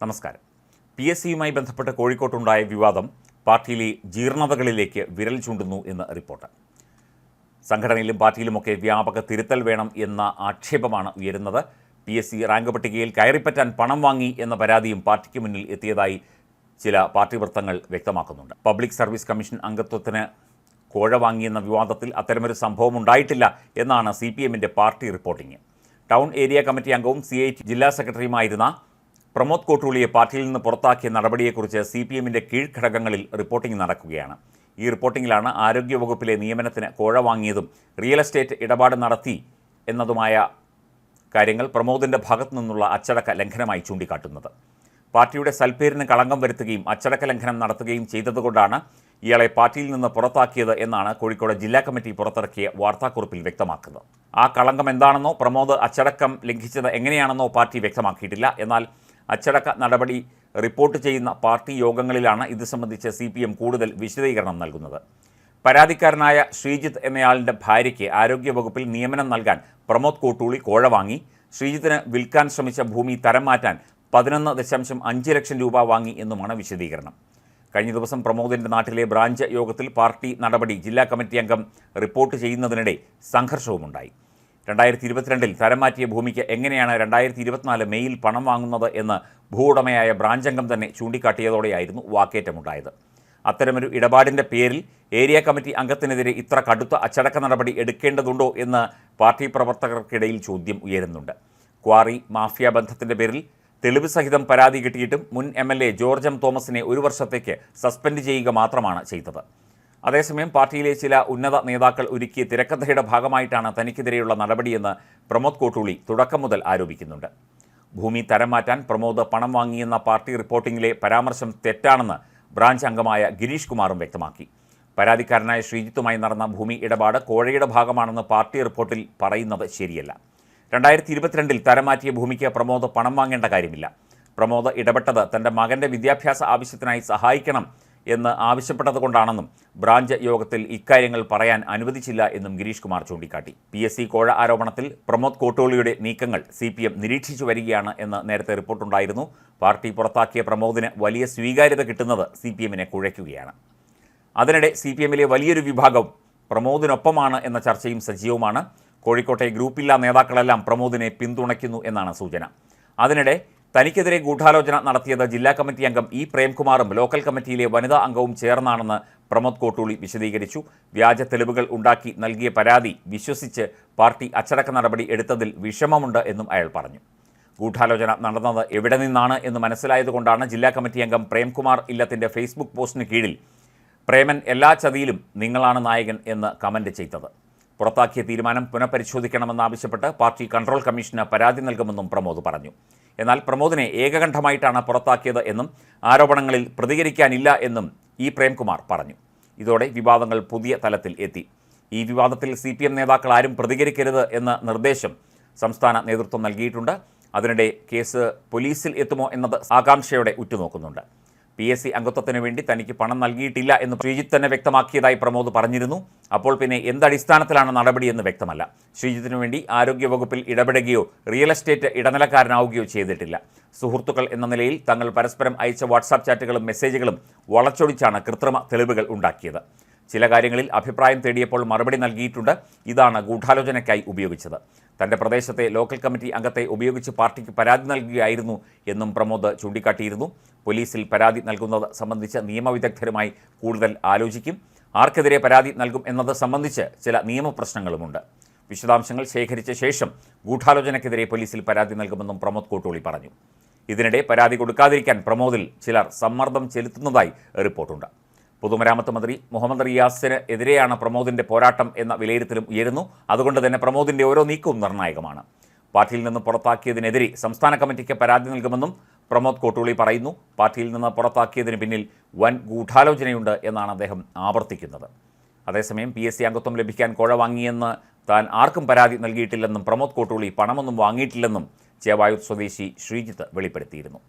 നമസ്കാരം. P S സിയുമായി ബന്ധപ്പെട്ട് കോഴിക്കോട്ടുണ്ടായ വിവാദം പാർട്ടിയിലെ ജീർണതകളിലേക്ക് വിരൽ ചൂണ്ടുന്നു എന്ന് റിപ്പോർട്ട്. സംഘടനയിലും പാർട്ടിയിലുമൊക്കെ വ്യാപക തിരുത്തൽ വേണം എന്ന ആക്ഷേപമാണ് ഉയരുന്നത്. പി എസ് സി റാങ്ക് പട്ടികയിൽ കയറിപ്പറ്റാൻ പണം വാങ്ങി എന്ന പരാതിയും പാർട്ടിക്ക് മുന്നിൽ എത്തിയതായി ചില പാർട്ടി വൃത്തങ്ങൾ വ്യക്തമാക്കുന്നുണ്ട്. പബ്ലിക് സർവീസ് കമ്മീഷൻ അംഗത്വത്തിന് കോഴ വാങ്ങിയെന്ന വിവാദത്തിൽ അത്തരമൊരു സംഭവം ഉണ്ടായിട്ടില്ല എന്നാണ് സി പി എമ്മിന്റെ party reporting town area committee അംഗവും സി ഐ ജില്ലാ സെക്രട്ടറിയുമായിരുന്ന പ്രമോദ് കോട്ടൂളിയെ പാർട്ടിയിൽ നിന്ന് പുറത്താക്കിയ നടപടിയെക്കുറിച്ച് സി പി എമ്മിന്റെ കീഴ്ഘടകങ്ങളിൽ റിപ്പോർട്ടിംഗ് നടക്കുകയാണ്. ഈ റിപ്പോർട്ടിങ്ങിലാണ് ആരോഗ്യവകുപ്പിലെ നിയമനത്തിന് കോഴ വാങ്ങിയതും റിയൽ എസ്റ്റേറ്റ് ഇടപാട് നടത്തി എന്നതുമായ കാര്യങ്ങൾ പ്രമോദിന്റെ ഭാഗത്തു നിന്നുള്ള അച്ചടക്ക ലംഘനമായി ചൂണ്ടിക്കാട്ടുന്നത്. പാർട്ടിയുടെ സൽപ്പേരിന് കളങ്കം വരുത്തുകയും അച്ചടക്ക ലംഘനം നടത്തുകയും ചെയ്തതുകൊണ്ടാണ് ഇയാളെ പാർട്ടിയിൽ നിന്ന് പുറത്താക്കിയത് എന്നാണ് കോഴിക്കോട് ജില്ലാ കമ്മിറ്റി പുറത്തിറക്കിയ വാർത്താക്കുറിപ്പിൽ വ്യക്തമാക്കുന്നത്. ആ കളങ്കം എന്താണെന്നോ പ്രമോദ് അച്ചടക്കം ലംഘിച്ചത് എങ്ങനെയാണെന്നോ പാർട്ടി വ്യക്തമാക്കിയിട്ടില്ല. എന്നാൽ അച്ചടക്ക നടപടി റിപ്പോർട്ട് ചെയ്യുന്ന പാർട്ടി യോഗങ്ങളിലാണ് ഇത് സംബന്ധിച്ച് സി കൂടുതൽ വിശദീകരണം നൽകുന്നത്. പരാതിക്കാരനായ ശ്രീജിത്ത് എന്നയാളിന്റെ ഭാര്യയ്ക്ക് ആരോഗ്യവകുപ്പിൽ നിയമനം നൽകാൻ പ്രമോദ് കോട്ടൂളി കോഴ വാങ്ങി. ശ്രീജിത്തിന് വിൽക്കാൻ ശ്രമിച്ച ഭൂമി തരം മാറ്റാൻ പതിനൊന്ന് ദശാംശം അഞ്ച് ലക്ഷം രൂപ വാങ്ങി എന്നുമാണ് വിശദീകരണം. കഴിഞ്ഞ ദിവസം പ്രമോദിന്റെ നാട്ടിലെ ബ്രാഞ്ച് യോഗത്തിൽ പാർട്ടി നടപടി ജില്ലാ കമ്മിറ്റി അംഗം റിപ്പോർട്ട് ചെയ്യുന്നതിനിടെ സംഘർഷവുമുണ്ടായി. രണ്ടായിരത്തി ഇരുപത്തിരണ്ടിൽ തരം മാറ്റിയ ഭൂമിക്ക് എങ്ങനെയാണ് രണ്ടായിരത്തി ഇരുപത്തിനാല് മെയ്യിൽ പണം വാങ്ങുന്നത് എന്ന് ഭൂവുടമയായ ബ്രാഞ്ച് അംഗം തന്നെ ചൂണ്ടിക്കാട്ടിയതോടെയായിരുന്നു വാക്കേറ്റമുണ്ടായത്. അത്തരമൊരു ഇടപാടിന്റെ പേരിൽ ഏരിയ കമ്മിറ്റി അംഗത്തിനെതിരെ ഇത്ര കടുത്ത അച്ചടക്ക നടപടി എടുക്കേണ്ടതുണ്ടോ എന്ന് പാർട്ടി പ്രവർത്തകർക്കിടയിൽ ചോദ്യം ഉയരുന്നുണ്ട്. ക്വാറി മാഫിയ ബന്ധത്തിന്റെ പേരിൽ തെളിവ് സഹിതം പരാതി കിട്ടിയിട്ടും മുൻ M L A George M തോമസിനെ ഒരു വർഷത്തേക്ക് സസ്പെൻഡ് ചെയ്യുക മാത്രമാണ് ചെയ്തത്. അതേസമയം പാർട്ടിയിലെ ചില ഉന്നത നേതാക്കൾ ഒരുക്കിയ തിരക്കഥയുടെ ഭാഗമായിട്ടാണ് തനിക്കെതിരെയുള്ള നടപടിയെന്ന് പ്രമോദ് കോട്ടൂളി തുടക്കം മുതൽ ആരോപിക്കുന്നുണ്ട്. ഭൂമി തരം മാറ്റാൻ പ്രമോദ് പണം വാങ്ങിയെന്ന പാർട്ടി റിപ്പോർട്ടിംഗിലെ പരാമർശം തെറ്റാണെന്ന് ബ്രാഞ്ച് അംഗമായ ഗിരീഷ് കുമാറും വ്യക്തമാക്കി. പരാതിക്കാരനായ ശ്രീജിത്തുമായി നടന്ന ഭൂമി ഇടപാട് കോഴയുടെ ഭാഗമാണെന്ന് പാർട്ടി റിപ്പോർട്ടിൽ പറയുന്നത് ശരിയല്ല. രണ്ടായിരത്തി ഇരുപത്തിരണ്ടിൽ തരം മാറ്റിയ ഭൂമിക്ക് പ്രമോദ് പണം വാങ്ങേണ്ട കാര്യമില്ല. പ്രമോദ് ഇടപെട്ടത് തന്റെ മകന്റെ വിദ്യാഭ്യാസ ആവശ്യത്തിനായി സഹായിക്കണം എന്ന് ആവശ്യപ്പെട്ടതുകൊണ്ടാണെന്നും ബ്രാഞ്ച് യോഗത്തിൽ ഇക്കാര്യങ്ങൾ പറയാൻ അനുവദിച്ചില്ല എന്നും ഗിരീഷ് കുമാർ ചൂണ്ടിക്കാട്ടി. പി എസ് സി കോഴ ആരോപണത്തിൽ പ്രമോദ് കോട്ടോളിയുടെ നീക്കങ്ങൾ സി പി എം നിരീക്ഷിച്ചു വരികയാണ് എന്ന് നേരത്തെ റിപ്പോർട്ടുണ്ടായിരുന്നു. പാർട്ടി പുറത്താക്കിയ പ്രമോദിന് വലിയ സ്വീകാര്യത കിട്ടുന്നത് സി പി എമ്മിനെ കുഴയ്ക്കുകയാണ്. അതിനിടെ സി പി എമ്മിലെ വലിയൊരു വിഭാഗം പ്രമോദിനൊപ്പമാണ് എന്ന ചർച്ചയും സജീവമാണ്. കോഴിക്കോട്ടെ ഗ്രൂപ്പില്ലാ നേതാക്കളെല്ലാം പ്രമോദിനെ പിന്തുണയ്ക്കുന്നു എന്നാണ് സൂചന. അതിനിടെ തനിക്കെതിരെ ഗൂഢാലോചന നടത്തിയത് ജില്ലാ കമ്മിറ്റി അംഗം ഇ പ്രേംകുമാറും ലോക്കൽ കമ്മിറ്റിയിലെ വനിതാ അംഗവും ചേർന്നാണെന്ന് പ്രമോദ് കോട്ടൂളി വിശദീകരിച്ചു. വ്യാജ തെളിവുകൾ ഉണ്ടാക്കി നൽകിയ പരാതി വിശ്വസിച്ച് പാർട്ടി അച്ചടക്ക നടപടി എടുത്തതിൽ വിഷമമുണ്ട് എന്നും അയാൾ പറഞ്ഞു. ഗൂഢാലോചന നടന്നത് എവിടെ നിന്നാണ് എന്ന് മനസ്സിലായതുകൊണ്ടാണ് ജില്ലാ കമ്മിറ്റി അംഗം പ്രേംകുമാർ ഇല്ലത്തിന്റെ ഫേസ്ബുക്ക് പോസ്റ്റിന് കീഴിൽ പ്രേമൻ എല്ലാ ചതിയിലും നിങ്ങളാണ് നായകൻ എന്ന് കമന്റ് ചെയ്തത്. പുറത്താക്കിയ തീരുമാനം പുനഃപരിശോധിക്കണമെന്നാവശ്യപ്പെട്ട് പാർട്ടി കൺട്രോൾ കമ്മീഷന് പരാതി നൽകുമെന്നും പ്രമോദ് പറഞ്ഞു. എന്നാൽ പ്രമോദിനെ ഏകകണ്ഠമായിട്ടാണ് പുറത്താക്കിയത് എന്നും ആരോപണങ്ങളിൽ പ്രതികരിക്കാനില്ല എന്നും ഇ പ്രേംകുമാർ പറഞ്ഞു. ഇതോടെ വിവാദങ്ങൾ പുതിയ തലത്തിൽ എത്തി. ഈ വിവാദത്തിൽ സി പി എം നേതാക്കൾ ആരും പ്രതികരിക്കരുത് എന്ന നിർദ്ദേശം സംസ്ഥാന നേതൃത്വം നൽകിയിട്ടുണ്ട്. അതിനിടെ കേസ് പോലീസിൽ എത്തുമോ എന്നത് ആകാംക്ഷയോടെ ഉറ്റുനോക്കുന്നുണ്ട്. പി എസ് സി അംഗത്വത്തിന് വേണ്ടി തനിക്ക് പണം നൽകിയിട്ടില്ല എന്ന് ശ്രീജിത്ത് തന്നെ വ്യക്തമാക്കിയതായി പ്രമോദ് പറഞ്ഞിരുന്നു. അപ്പോൾ പിന്നെ എന്തടിസ്ഥാനത്തിലാണ് നടപടിയെന്ന് വ്യക്തമല്ല. ശ്രീജിത്തിനു വേണ്ടി ആരോഗ്യവകുപ്പിൽ ഇടപെടുകയോ റിയൽ എസ്റ്റേറ്റ് ഇടനിലക്കാരനാവുകയോ ചെയ്തിട്ടില്ല. സുഹൃത്തുക്കൾ എന്ന നിലയിൽ തങ്ങൾ പരസ്പരം അയച്ച വാട്സാപ്പ് ചാറ്റുകളും മെസ്സേജുകളും വളച്ചൊടിച്ചാണ് കൃത്രിമ തെളിവുകൾ ഉണ്ടാക്കിയത്. ചില കാര്യങ്ങളിൽ അഭിപ്രായം തേടിയപ്പോൾ മറുപടി നൽകിയിട്ടുണ്ട്. ഇതാണ് ഗൂഢാലോചനയ്ക്കായി ഉപയോഗിച്ചത്. തന്റെ പ്രദേശത്തെ ലോക്കൽ കമ്മിറ്റി അംഗത്തെ ഉപയോഗിച്ച് പാർട്ടിക്ക് പരാതി നൽകുകയായിരുന്നു എന്നും പ്രമോദ് ചൂണ്ടിക്കാട്ടിയിരുന്നു. പോലീസിൽ പരാതി നൽകുന്നത് സംബന്ധിച്ച് നിയമവിദഗ്ധരുമായി കൂടുതൽ ആലോചിക്കും. ആർക്കെതിരെ പരാതി നൽകും എന്നത് സംബന്ധിച്ച് ചില നിയമപ്രശ്നങ്ങളുമുണ്ട്. വിശദാംശങ്ങൾ ശേഖരിച്ച ശേഷം ഗൂഢാലോചനയ്ക്കെതിരെ പോലീസിൽ പരാതി നൽകുമെന്നും പ്രമോദ് കോട്ടോളി പറഞ്ഞു. ഇതിനിടെ പരാതി കൊടുക്കാതിരിക്കാൻ പ്രമോദിൽ ചിലർ സമ്മർദ്ദം ചെലുത്തുന്നതായി റിപ്പോർട്ടുണ്ട്. പൊതുമരാമത്ത് മന്ത്രി മുഹമ്മദ് റിയാസിന് എതിരെയാണ് പ്രമോദിന്റെ പോരാട്ടം എന്ന വിലയിരുത്തലും ഉയരുന്നു. അതുകൊണ്ട് തന്നെ പ്രമോദിന്റെ ഓരോ നീക്കവും നിർണായകമാണ്. പാർട്ടിയിൽ നിന്ന് പുറത്താക്കിയതിനെതിരെ സംസ്ഥാന കമ്മിറ്റിക്ക് പരാതി നൽകുമെന്നും പ്രമോദ് കോട്ടൂളി പറയുന്നു പാർട്ടിയിൽ നിന്ന് പുറത്താക്കിയതിന് പിന്നിൽ വൻ ഗൂഢാലോചനയുണ്ട് എന്നാണ് അദ്ദേഹം ആവർത്തിക്കുന്നത്. അതേസമയം പി എസ് സി അംഗത്വം ലഭിക്കാൻ കോഴ വാങ്ങിയെന്ന് താൻ ആർക്കും പരാതി നൽകിയിട്ടില്ലെന്നും പ്രമോദ് കോട്ടൂളി പണമൊന്നും വാങ്ങിയിട്ടില്ലെന്നും ചേവായൂർ സ്വദേശി ശ്രീജിത്ത് വെളിപ്പെടുത്തിയിരുന്നു.